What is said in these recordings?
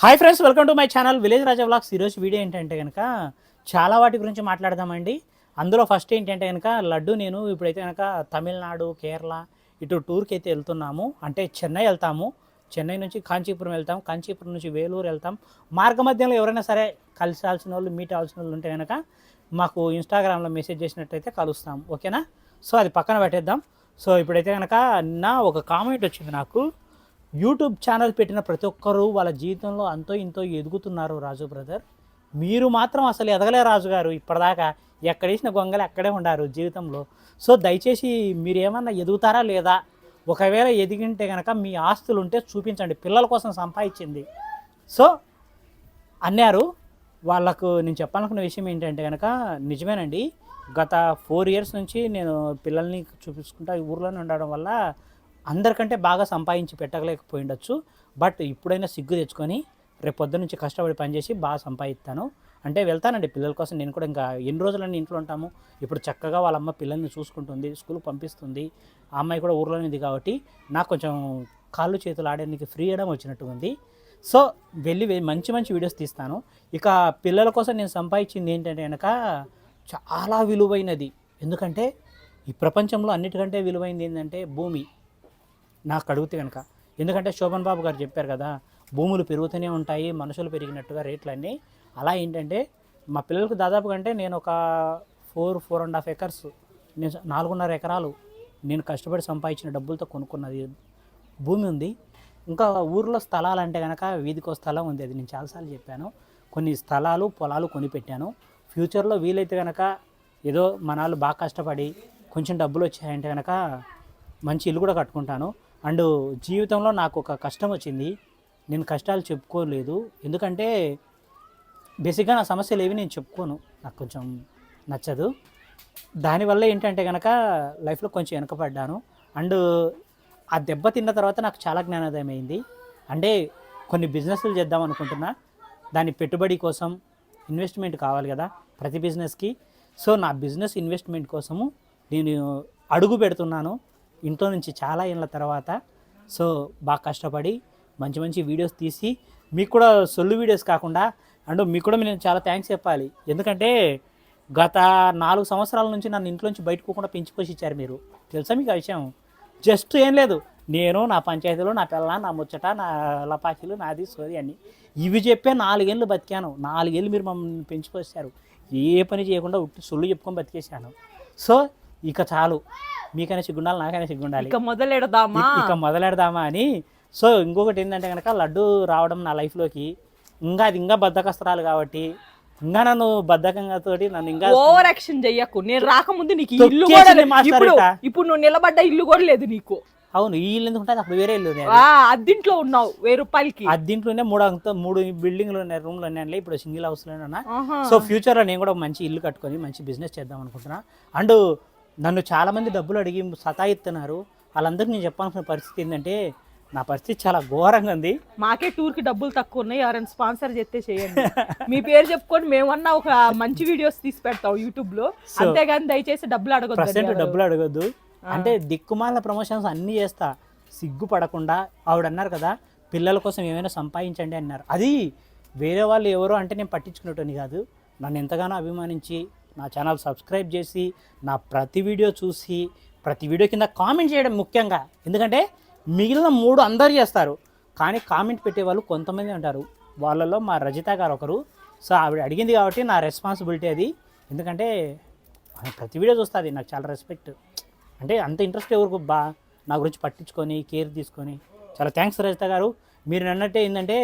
Hi friends welcome to my channel village Raja vlogs ఈరోజు video ఏంటంటే కనుక చాలా వాటి గురించి మాట్లాడదామండి. అందులో ఫస్ట్ ఏంటంటే కనుక లడ్డు నేను ఇప్పుడైతే కనుక తమిళనాడు కేరళ ఇటు టూర్కి అయితే వెళ్తున్నాము. అంటే చెన్నై వెళ్తాము. చెన్నై నుంచి కాంచీపురం వెళ్తాం. కాంచీపురం నుంచి వేలూరు వెళ్తాం. మార్గ మధ్యంలో ఎవరైనా సరే కలిసాల్సిన వాళ్ళు మీట్ అవ్వాల్సిన వాళ్ళు ఉంటే కనుక మాకు ఇన్స్టాగ్రామ్లో మెసేజ్ చేసినట్టయితే కలుస్తాం. ఓకేనా సో అది పక్కన పెట్టేద్దాం. సో ఇప్పుడైతే కనుక నా ఒక కామెంట్ వచ్చింది నాకు. యూట్యూబ్ ఛానల్ పెట్టిన ప్రతి ఒక్కరూ వాళ్ళ జీవితంలో అంతో ఇంతో ఎదుగుతున్నారు రాజు బ్రదర్. మీరు మాత్రం అసలు ఎదగలే రాజుగారు ఇప్పటిదాకా ఎక్కడేసిన గొంగలు అక్కడే ఉండారు జీవితంలో. సో దయచేసి మీరు ఏమన్నా ఎదుగుతారా లేదా? ఒకవేళ ఎదిగింటే కనుక మీ ఆస్తులు ఉంటే చూపించండి. పిల్లల కోసం సంపాదించింది. సో అన్నారు. వాళ్ళకు నేను చెప్పాలనుకున్న విషయం ఏంటంటే కనుక నిజమేనండి. గత ఫోర్ ఇయర్స్ నుంచి నేను పిల్లల్ని చూపించుకుంటా ఊర్లోనే ఉండడం వల్ల అందరికంటే బాగా సంపాదించి పెట్టగలేకపోయిండొచ్చు బట్ ఇప్పుడైనా సిగ్గు తెచ్చుకొని రేపు పొద్దు నుంచి కష్టపడి పనిచేసి బాగా సంపాదిస్తాను. అంటే వెళ్తానండి పిల్లల కోసం. నేను కూడా ఇంకా ఎన్ని రోజులన్నీ ఇంట్లో ఉంటాము. ఇప్పుడు చక్కగా వాళ్ళ అమ్మ పిల్లల్ని చూసుకుంటుంది స్కూల్ పంపిస్తుంది. ఆ అమ్మాయి కూడా ఊర్లోనే ఉంది కాబట్టి నాకు కొంచెం కాళ్ళు చేతులు ఆడడానికి అయ్యడం వచ్చినట్టు ఉంది. సో వెళ్ళి మంచి మంచి వీడియోస్ తీస్తాను. ఇక పిల్లల కోసం నేను సంపాదించింది ఏంటంటే కనుక చాలా విలువైనది. ఎందుకంటే ఈ ప్రపంచంలో అన్నిటికంటే విలువైనది ఏంటంటే భూమి. నాకు అడిగితే కనుక ఎందుకంటే శోభన్ బాబు గారు చెప్పారు కదా భూములు పెరుగుతూనే ఉంటాయి మనుషులు పెరిగినట్టుగా రేట్లన్నీ. అలా ఏంటంటే మా పిల్లలకు దాదాపు కంటే నేను ఒక four four and half acres నేను నాలుగున్నర ఎకరాలు నేను కష్టపడి సంపాదించిన డబ్బులతో కొనుక్కున్నది భూమి ఉంది. ఇంకా ఊర్లో స్థలాలు అంటే కనుక వీధికో స్థలం ఉంది అది నేను చాలాసార్లు చెప్పాను. కొన్ని స్థలాలు పొలాలు కొనిపెట్టాను. ఫ్యూచర్లో వీలైతే కనుక ఏదో మనాలు బాగా కష్టపడి కొంచెం డబ్బులు వచ్చాయంటే కనుక మంచి ఇల్లు కూడా కట్టుకుంటాను. అండ్ జీవితంలో నాకు ఒక కష్టం వచ్చింది. నేను కష్టాలు చెప్పుకోలేదు. ఎందుకంటే బేసిక్గా నా సమస్యలు ఏవి నేను చెప్పుకోను. నాకు కొంచెం నచ్చదు. దానివల్ల ఏంటంటే కనుక లైఫ్లో కొంచెం వెనకపడ్డాను అండ్ ఆ దెబ్బ తిన్న తర్వాత నాకు చాలా జ్ఞానోదయం అయింది. అంటే కొన్ని బిజినెస్లు చేద్దాం అనుకుంటున్నా. దాని పెట్టుబడి కోసం ఇన్వెస్ట్మెంట్ కావాలి కదా ప్రతి బిజినెస్కి. సో నా బిజినెస్ ఇన్వెస్ట్మెంట్ కోసము నేను అడుగు పెడుతున్నాను. ఇంట్లో నుంచి చాలా ఏళ్ళ తర్వాత సో బాగా కష్టపడి మంచి మంచి వీడియోస్ తీసి మీకు కూడా సొల్లు వీడియోస్ కాకుండా అండ్ మీకు కూడా నేను చాలా థ్యాంక్స్ చెప్పాలి. ఎందుకంటే గత నాలుగు సంవత్సరాల నుంచి నన్ను ఇంట్లో నుంచి బయటకు పోకుండా పెంచి ఇచ్చారు మీరు. తెలుసా మీకు ఆ విషయం? జస్ట్ ఏం లేదు. నేను నా పంచాయతీలో నా పిల్ల నా ముచ్చట నా లపాకీలు నాది సోది అన్ని. ఇవి చెప్పే నాలుగేళ్ళు బతికాను. నాలుగేళ్ళు మీరు మమ్మల్ని పెంచుకొచ్చారు ఏ పని చేయకుండా ఉట్టి సొల్లు చెప్పుకొని బతికేశాను. సో ఇక చాలు. మీకైనా సిగ్గుండాలి నాకైనా సిగ్గుండాలి. ఇక మొదలెడదామా? ఇక- మొదలెడదామా అని. సో ఇంకొకటి ఏంటంటే కనుక లడ్డు రావడం నా లైఫ్లోకి ఇంకా అది ఇంకా బద్దకస్త్రాలు కాబట్టి ఇంకా నన్ను బద్ధకంగా తోటి నన్ను ఇంకా ఓవర్ యాక్షన్ చెయ్యకు. నేను రాకముందు నీకు ఇల్లు కూడా ఇప్పుడు. ఇప్పుడు నువ్వు నిలబడ్డ ఇల్లు కూడా లేదు నీకు. అవును ఈ ఇల్లు ఎందుకు ఉంటుంది? అప్పుడు వేరే ఇల్లు అద్దింట్లో ఉన్నావు వెయ్యి రూపాయలకి. అద్దీంట్లోనే మూడు అంత మూడు బిల్డింగ్లు ఉన్నాయి రూమ్లు ఉన్నాయి ఇప్పుడు సింగిల్ హౌస్లోనే ఉన్నా. ఆహా. సో ఫ్యూచర్లో నేను కూడా మంచి ఇల్లు కట్టుకొని మంచి బిజినెస్ చేద్దాం అనుకుంటున్నా. అండ్ నన్ను చాలామంది డబ్బులు అడిగి సతాయిస్తున్నారు. వాళ్ళందరికీ నేను చెప్పాల్సిన పరిస్థితి ఏంటంటే నా పరిస్థితి చాలా ఘోరంగా ఉంది. మాకే టూర్కి డబ్బులు తక్కువ ఉన్నాయి. ఎవరైనా స్పాన్సర్ చేస్తే చేయండి. మీ పేరు చెప్పుకొని మేమన్నా ఒక మంచి వీడియోస్ తీసి పెడతాం యూట్యూబ్లో అంతేగాని దయచేసి డబ్బులు అడగొద్దు డబ్బులు అడగద్దు. అంటే దిక్కుమాల ప్రమోషన్స్ అన్నీ చేస్తా. సిగ్గుపడకుండా ఆవిడ అన్నారు కదా పిల్లల కోసం ఏమైనా సంపాదించండి అన్నారు. అది వేరే వాళ్ళు ఎవరో అంటే నేను పట్టించుకునేటని కాదు. నన్ను ఎంతగానో అభిమానించి నా ఛానల్ సబ్స్క్రైబ్ చేసి నా ప్రతి వీడియో చూసి ప్రతి వీడియో కింద కామెంట్ చేయడం ముఖ్యంగా. ఎందుకంటే మిగిలిన మూడు అందరు చేస్తారు. కానీ కామెంట్ పెట్టేవాళ్ళు కొంతమంది ఉంటారు. వాళ్ళలో మా రజిత గారు ఒకరు. సో ఆవిడ అడిగింది కాబట్టి నా రెస్పాన్సిబిలిటీ అది. ఎందుకంటే ప్రతి వీడియో చూస్తుంది. నాకు చాలా రెస్పెక్ట్ అంటే అంత ఇంట్రెస్ట్ ఎవరికి బా నా గురించి పట్టించుకొని కేర్ తీసుకొని. చాలా థ్యాంక్స్ రజిత గారు. మీరు అన్నట్టే ఏంటంటే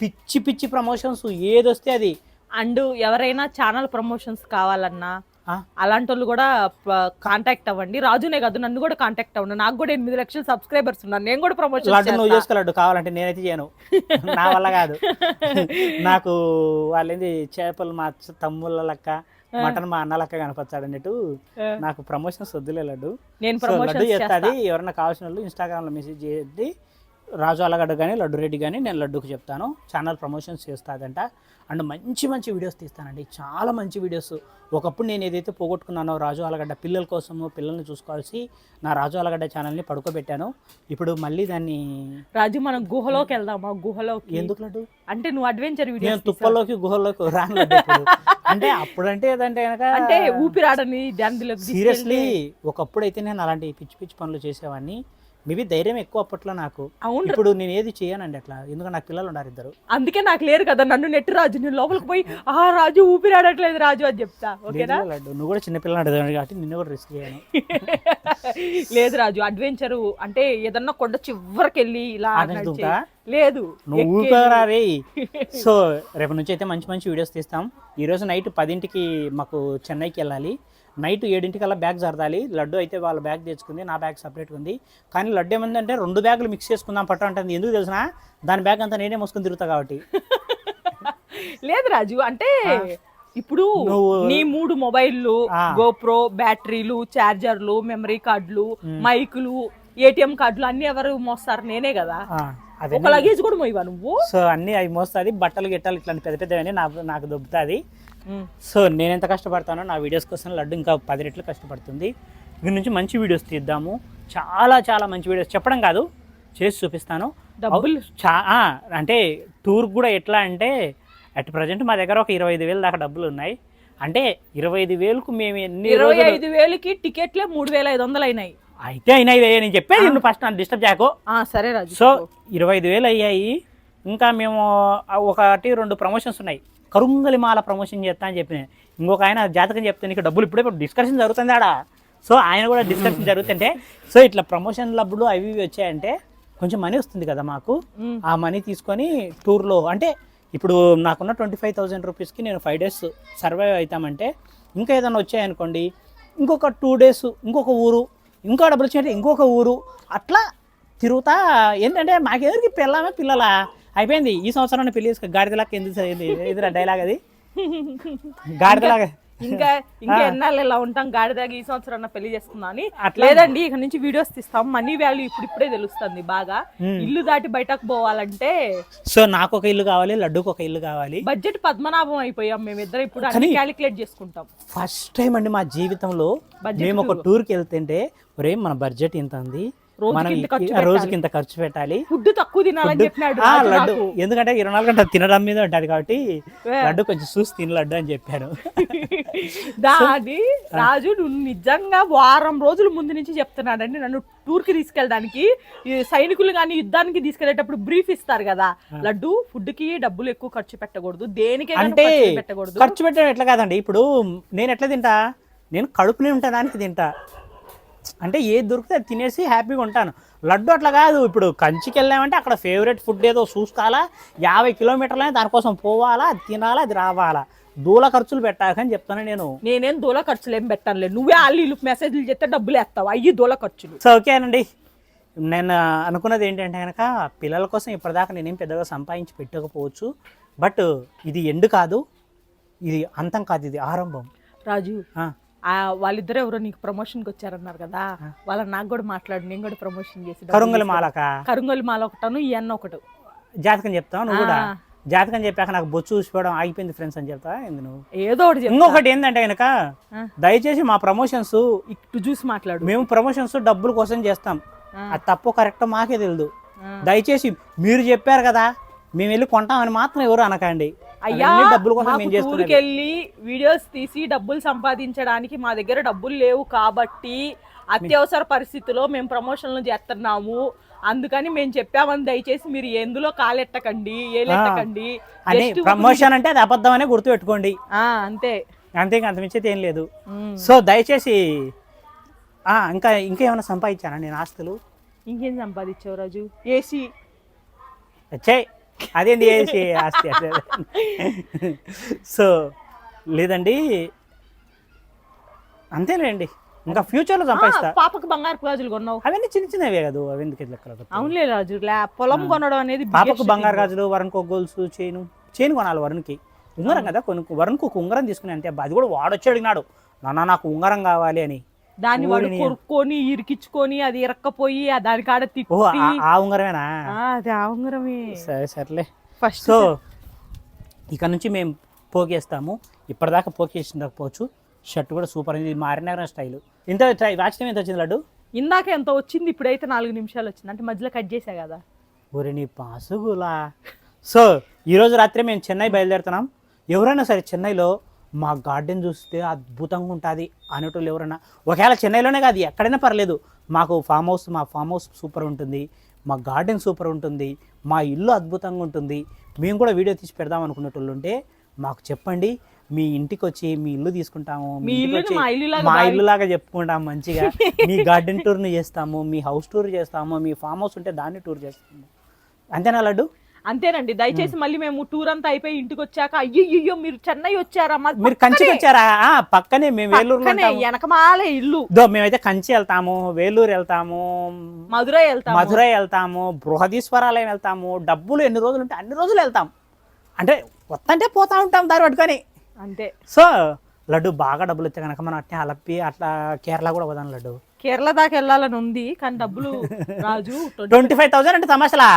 పిచ్చి పిచ్చి ప్రమోషన్స్ ఏది వస్తే అది అండ్ ఎవరైనా ఛానల్ ప్రమోషన్స్ కావాలన్నా అలాంటి వాళ్ళు కూడా కాంటాక్ట్ అవ్వండి. రాజునే కాదు నన్ను కూడా కాంటాక్ట్ అవ్వండి. నాకు కూడా ఎనిమిది లక్షల సబ్స్క్రైబర్స్ ఉన్నారు. నేను కూడా ప్రమోషన్ లడ్డు నువ్వు చేసుకో లడ్డు కావాలంటే నేనైతే చేయను. నా వల్ల కాదు. నాకు వాళ్ళేంది చేపలు మా తమ్ముళ్ళ లెక్క మటన్ మా అన్న లెక్క కనపచ్చాడు అన్నట్టు నాకు ప్రమోషన్స్ వద్దులే లడ్డు. నేను ప్రమోషన్ చేస్తుంది. ఎవరన్నా కావాల్సిన వాళ్ళు ఇన్స్టాగ్రామ్లో మెసేజ్ చేయండి. రాజు అలగడ్డ కానీ లడ్డు రెడ్డి కానీ నేను లడ్డుకు చెప్తాను. Channel promotions చేస్తాదంట. అండ్ మంచి మంచి వీడియోస్ తీస్తానండి. చాలా మంచి వీడియోస్. ఒకప్పుడు నేను ఏదైతే పోగొట్టుకున్నానో రాజు అలగడ్డ పిల్లల కోసము పిల్లల్ని చూసుకోవాల్సి నా రాజు అలగడ్డ ఛానల్ని పడుకోబెట్టాను. ఇప్పుడు మళ్ళీ దాన్ని రాజు మనం గుహలోకి వెళ్దామా? గుహలోకి. ఎందుకు లడ్డు? అంటే నువ్వు అడ్వెంచర్ నేను వీడియోస్ తుప్పల్లోకి గుహల్లోకి రాను. అంటే అప్పుడంటే ఏదంటే కనుక అంటే ఊపిరాడని సీరియస్లీ ఒకప్పుడు అయితే నేను అలాంటి పిచ్చి పిచ్చి పనులు చేసేవాడిని. మేబీ ధైర్యం ఎక్కువ అప్పట్లో నాకు. అవును. ఇప్పుడు నేను ఏది చేయనండి అట్లా. ఎందుకంటే నాకు పిల్లలు ఉన్నారు ఇద్దరు. అందుకే నాకు లేరు కదా నన్ను నెట్టి రాజు నేను లోపలికి పోయి ఆ రాజు ఊపిరాడట్లేదు రాజు అని చెప్తా. ఓకేనా? నువ్వు కూడా చిన్నపిల్లలు అడిగాను కాబట్టి నిన్ను కూడా రిస్క్ చేయను. లేదు రాజు అడ్వెంచర్ అంటే ఏదన్నా కొండ చివరికి వెళ్ళి ఇలా? లేదు. నువ్వు రే. సో రేపు నుంచి అయితే మంచి మంచి వీడియోస్ తీస్తాం. ఈరోజు నైట్ పదింటికి మాకు చెన్నైకి వెళ్ళాలి. నైట్ ఏడింటికల్లా బ్యాగ్ సర్దాలి లడ్డు అయితే వాళ్ళ బ్యాగ్ తెచ్చుకుంది నా బ్యాగ్ సపరేట్గా ఉంది. కానీ లడ్డు ఏమందంటే రెండు బ్యాగులు మిక్స్ చేసుకుందాం పట్టు అంటుంది. ఎందుకు తెలిసిన? దాని బ్యాగ్ అంతా నేనే మోసుకొని తిరుగుతా కాబట్టి. లేదు రాజు అంటే ఇప్పుడు నీ మూడు మొబైల్లు. గోప్రో బ్యాటరీలు చార్జర్లు మెమరీ కార్డులు మైకులు ఏటీఎం కార్డులు అన్ని ఎవరు మోస్తారు? నేనే కదా. ఒక లగేజ్ కూడా మోయివా నువ్వు? సో అన్నీ అవి మోస్తుంది బట్టలు గిట్టలు ఇట్లాంటి పెద్ద పెద్దవన్నీ నాకు నాకు దొబ్బుతుంది. సో నేను ఎంత కష్టపడతానో నా వీడియోస్ కోసం లడ్డు ఇంకా పది రెట్లు కష్టపడుతుంది. దీని నుంచి మంచి వీడియోస్ తీద్దాము. చాలా చాలా మంచి వీడియోస్ చెప్పడం కాదు చేసి చూపిస్తాను. డబ్బులు? చా అంటే టూర్ కూడా ఎట్లా అంటే అట్ ప్రజెంట్ మా దగ్గర ఒక ఇరవై ఐదు వేలు దాకా డబ్బులు ఉన్నాయి. అంటే ఇరవై ఐదు వేలకు మేము ఎన్ని ఇరవై ఐదు వేలకి టికెట్లే మూడు వేల ఐదు వందలు అయినాయి. అయితే అయినాయి వే, నేను చెప్పేది నువ్వు ఫస్ట్ నన్ను డిస్టర్బ్ చేయకు. సరే రాజు సో ఇరవై ఐదు వేలు అయ్యాయి ఇంకా మేము ఒకటి రెండు ప్రమోషన్స్ ఉన్నాయి. కరుంగలి మాల ప్రమోషన్ చేస్తా అని చెప్పిన. ఇంకొక ఆయన జాతకం చెప్తే నీకు డబ్బులు ఇప్పుడే డిస్కషన్ జరుగుతుంది ఆడ. సో ఆయన కూడా డిస్కషన్ జరుగుతుంటే సో ఇట్లా ప్రమోషన్ డబ్బులు అవి ఇవి వచ్చాయంటే కొంచెం మనీ వస్తుంది కదా మాకు. ఆ మనీ తీసుకొని టూర్లో అంటే ఇప్పుడు నాకున్న ట్వంటీ ఫైవ్ థౌజండ్ రూపీస్కి నేను ఫైవ్ డేస్ సర్వైవ్ అవుతామంటే ఇంకా ఏదైనా వచ్చాయనుకోండి ఇంకొక టూ డేస్ ఇంకొక ఊరు ఇంకో డబ్బులు వచ్చినట్టు ఇంకొక ఊరు. అట్లా తిరుగుతా. ఏంటంటే మాకెవరికి పిల్లమే పిల్లలా. అయిపోయింది. ఈ సంవత్సరాన్ని పెళ్ళి చేసుకో గాడిదలాగా ఎందుకు ఎదురా డైలాగ్ అది? గాడిదలాగా. ఇంకా ఇంకా ఎన్నాళ్ళు ఇలా ఉంటాం? గాడిదాగి ఈ సంవత్సరం అన్న పెళ్ళి చేసుకుందాం అని? లేదండి ఇక నుంచి వీడియోస్ తీస్తాం. మనీ వాల్యూ ఇప్పుడు ఇప్పుడే తెలుస్తుంది బాగా. ఇల్లు దాటి బయటకు పోవాలంటే సో నాకు ఒక ఇల్లు కావాలి లడ్డుకు ఒక ఇల్లు కావాలి. బడ్జెట్ పద్మనాభం అయిపోయాం మేమిద్దరం ఇప్పుడు అన్ని క్యాలిక్యులేట్ చేసుకుంటాం. ఫస్ట్ టైం అండి మా జీవితంలో మేము ఒక టూర్కి వెళ్తుంటే ఒరే మన బడ్జెట్ ఇంత ఉంది రోజుకి ఇంత ఖర్చు పెట్టాలి. ఫుడ్ తక్కువ తినాలని చెప్పినాడు లడ్డు. ఎందుకంటే ఇరవై నాలుగు గంటలు తినడం మీద ఉంటుంది కాబట్టి. లడ్డు కొంచెం చూసి తిని లడ్డు అని చెప్పాను దాని రాజు నువ్వు నిజంగా వారం రోజుల ముందు నుంచి చెప్తున్నాడండి. నన్ను టూర్కి తీసుకెళ్ళడానికి సైనికులు కానీ యుద్ధానికి తీసుకెళ్ళేటప్పుడు బ్రీఫ్ ఇస్తారు కదా. లడ్డు ఫుడ్కి డబ్బులు ఎక్కువ ఖర్చు పెట్టకూడదు. దేనికే అంటే ఖర్చు పెట్టకూడదు. ఖర్చు పెట్టడం ఎట్లా కాదండి? ఇప్పుడు నేను ఎట్లా తింటా? నేను కడుపు నింపడానికి తింటా. అంటే ఏది దొరికితే అది తినేసి హ్యాపీగా ఉంటాను. లడ్డు అట్లా కాదు. ఇప్పుడు కంచికి వెళ్ళామంటే అక్కడ ఫేవరెట్ ఫుడ్ ఏదో చూసుకోవాలా? యాభై కిలోమీటర్లనే దానికోసం పోవాలా? అది తినాలా? అది రావాలా? దూల ఖర్చులు పెట్టాకని చెప్తాను నేను. నేనేం దూల ఖర్చులు ఏం పెట్టానులే. నువ్వే వాళ్ళు మెసేజ్లు చెప్తే డబ్బులు వేస్తావు. అయ్యి దూల ఖర్చులు. సో ఓకేనండి నేను అనుకున్నది ఏంటంటే కనుక పిల్లల కోసం ఇప్పటిదాకా నేనేం పెద్దగా సంపాదించి పెట్టకపోవచ్చు. బట్ ఇది ఎండు కాదు. ఇది అంతం కాదు. ఇది ఆరంభం. రాజు వాళ్ళిద్దరు ఎవరో నీకు ప్రమోషన్కి వచ్చారన్నారు కదా వాళ్ళ నాకు కూడా మాట్లాడు నేను కూడా ప్రమోషన్ చేసి కరుంగలి మాలక కరుంగలి మాల ఒకటను ఈ అన్న ఒకటి జాతకం చెప్తావు నువ్వు కూడా. జాతకం చెప్పాక నాకు బొచ్చు చూసిపోవడం ఆగిపోయింది ఫ్రెండ్స్ అని చెప్తా ఏంది నువ్వు ఏదో ఒకటి. ఇంకొకటి ఏంటంటే కనుక. దయచేసి మా ప్రమోషన్స్ ఇటు చూసి మాట్లాడు మేము ప్రమోషన్స్ డబ్బుల కోసం చేస్తాం. అది తప్పు కరెక్ట్ మాకే తెలియదు. దయచేసి మీరు చెప్పారు కదా మేము వెళ్ళి కొంటామని మాత్రం ఎవరు అనకండి అయ్యా డబ్బుల వెళ్ళి వీడియోస్ తీసి డబ్బులు సంపాదించడానికి మా దగ్గర డబ్బులు లేవు కాబట్టి అత్యవసర పరిస్థితిలో మేము ప్రమోషన్లు చేస్తున్నాము. అందుకని మేము చెప్పామని దయచేసి మీరు ఎందులో కాలెట్టకండి ఏలెట్టకండి ప్రమోషన్ అంటే అది అబద్ధం అనే గుర్తుపెట్టుకోండి. ఆ, అంతే. అంతే ఇంకా అంతమించేది ఏం లేదు. సో దయచేసి ఇంకా ఇంకా ఏమైనా సంపాదించానా నేను ఆస్తులు? ఇంకేం సంపాదించావు రాజు? ఏసీ. వచ్చాయి అదేంది ఏసి ఆస్తి. సో లేదండి. అంతేలేండి. ఇంకా ఫ్యూచర్లో సంపాదిస్తా. పాపకు బంగారు గాజులు కొన్నావు. అవన్నీ చిన్న చిన్నవే కదా అవి ఎందుకు లెక్కలు అవునులే రాజు లే పొలం కొనడం అనేది పాపకు బంగారు. గాజులు వరుణ్కి గోల్స్ చైను. చైన్ కొనాలి వరుణ్కి. ఉంగరం కదా కొను వరుణ్కి ఉంగరం తీసుకుని అంటే అది కూడా వాడొచ్చి అడిగినాడు నాన్న నాకు ఉంగరం కావాలి అని. దాన్ని వాడు ఊరిని. కొరుక్కొని ఇరికించుకొని అది ఇరక్కపోయి దాని కాడ తిప్పి ఆ- ఉంగరమేనా? అది ఆ ఉంగరమే. సరే సర్లే. ఫస్ట్ సో ఇక నుంచి మేము పోగేస్తాము. ఇప్పటిదాకా పోకేసి ఉండకపోవచ్చు షర్ట్ కూడా సూపర్ ఉంది మారిన స్టైల్. ఇంత వాచ్ టైం ఎంత వచ్చింది లడ్డు? ఇందాక ఎంత వచ్చింది? ఇప్పుడైతే నాలుగు నిమిషాలు వచ్చింది. అంటే మధ్యలో కట్ చేసా కదా. ఒరి నీ పాసుగులా. సో ఈరోజు రాత్రి మేము చెన్నై బయలుదేరుతున్నాం. ఎవరైనా సరే చెన్నైలో మా గార్డెన్ చూస్తే అద్భుతంగా ఉంటుంది అనేటోళ్ళు ఎవరైనా. ఒకవేళ చెన్నైలోనే కాదు ఎక్కడైనా పర్లేదు. మాకు ఫామ్ హౌస్ మా ఫామ్ హౌస్ సూపర్ ఉంటుంది. మా గార్డెన్ సూపర్ ఉంటుంది. మా ఇల్లు అద్భుతంగా ఉంటుంది. మేము కూడా వీడియో తీసి పెడదాం అనుకునేటోళ్ళు ఉంటే మాకు చెప్పండి. మీ ఇంటికి వచ్చి మీ ఇల్లు తీసుకుంటాము. మీ వచ్చి మా ఇల్లు లాగా చెప్పుకుంటాం మంచిగా. మీ గార్డెన్ టూర్ని చేస్తాము. మీ హౌస్ టూర్ చేస్తాము. మీ ఫామ్ హౌస్ ఉంటే దాన్ని టూర్ చేస్తాము. అంతేనా లడ్డు? అంతేనండి. దయచేసి మళ్ళీ మేము టూర్ అంతా అయిపోయి ఇంటికి వచ్చాక అయ్యో మీరు చెన్నై వచ్చారా? మీరు కంచికి వచ్చారా ఆ, పక్కనే మేము ఉంటాము. వెనకమాలే ఇల్లు. దో మేమైతే కంచి వెళ్తాము వేలూరు వెళ్తాము మధురై వెళ్తాం మధురై వెళ్తాము బృహదీశ్వరాలయం వెళ్తాము. డబ్బులు ఎన్ని రోజులు ఉంటే అన్ని రోజులు వెళ్తాం. అంటే వస్తుంటే పోతా ఉంటాం దారి పట్టుకొని. అంతే. సో లడ్డు బాగా డబ్బులు వచ్చాయి కనుక మనం అట్నే అలప్పి అట్లా కేరళ కూడా పోదాం లడ్డు. కేరళ దాకా వెళ్ళాలని ఉంది కానీ డబ్బులు రాజు ట్వంటీ ఫైవ్ థౌసండ్ అంటే తమాషలా?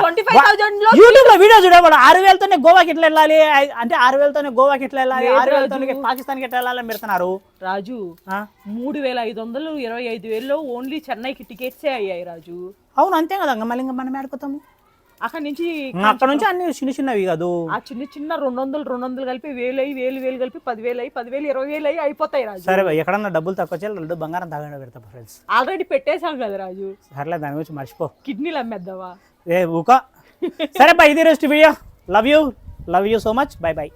యూట్యూబ్లో వీడియో చూడేవాడు ఆరు వేలతోనే గోవాకి ఎట్లా వెళ్ళాలి? అంటే ఆరు వేలతోనే గోవాకి ఎట్లా వెళ్ళాలి? ఆరు వేలతోనే రాజు. పాకిస్తాన్కి ఎట్లా వెళ్ళాలని పెడుతున్నారు? రాజు ఆ? మూడు వేల ఐదు వందలు ఇరవై ఐదు వేలలో ఓన్లీ చెన్నైకి టికెట్సే అయ్యాయి రాజు. అవును అంతే కదా మళ్ళీ ఇంకా మనం ఆడుకోతాము అక్కడ నుంచి అక్కడ నుంచి అన్ని చిన్న చిన్నవి కాదు. ఆ చిన్న చిన్న రెండు వందలు రెండు వందలు కలిపి వేలు అయ్యి వేలు వేలు కలిపి పదివేలు అయ్యి పదివేలు ఇరవై వేలు అయ్యి అయిపోతాయి రాజు. సరే ఎక్కడన్నా డబ్బులు తక్కువ వచ్చే రెండు బంగారం తాగండి పెడతా ఫ్రెండ్స్ ఆల్రెడీ పెట్టేశాం కదా రాజు. సర్లే దాని గురించి మర్చిపో. కిడ్నీలు అమ్మేద్దావా? ఏ ఊక సరే బై ఇది rest video. Love you love you so much bye bye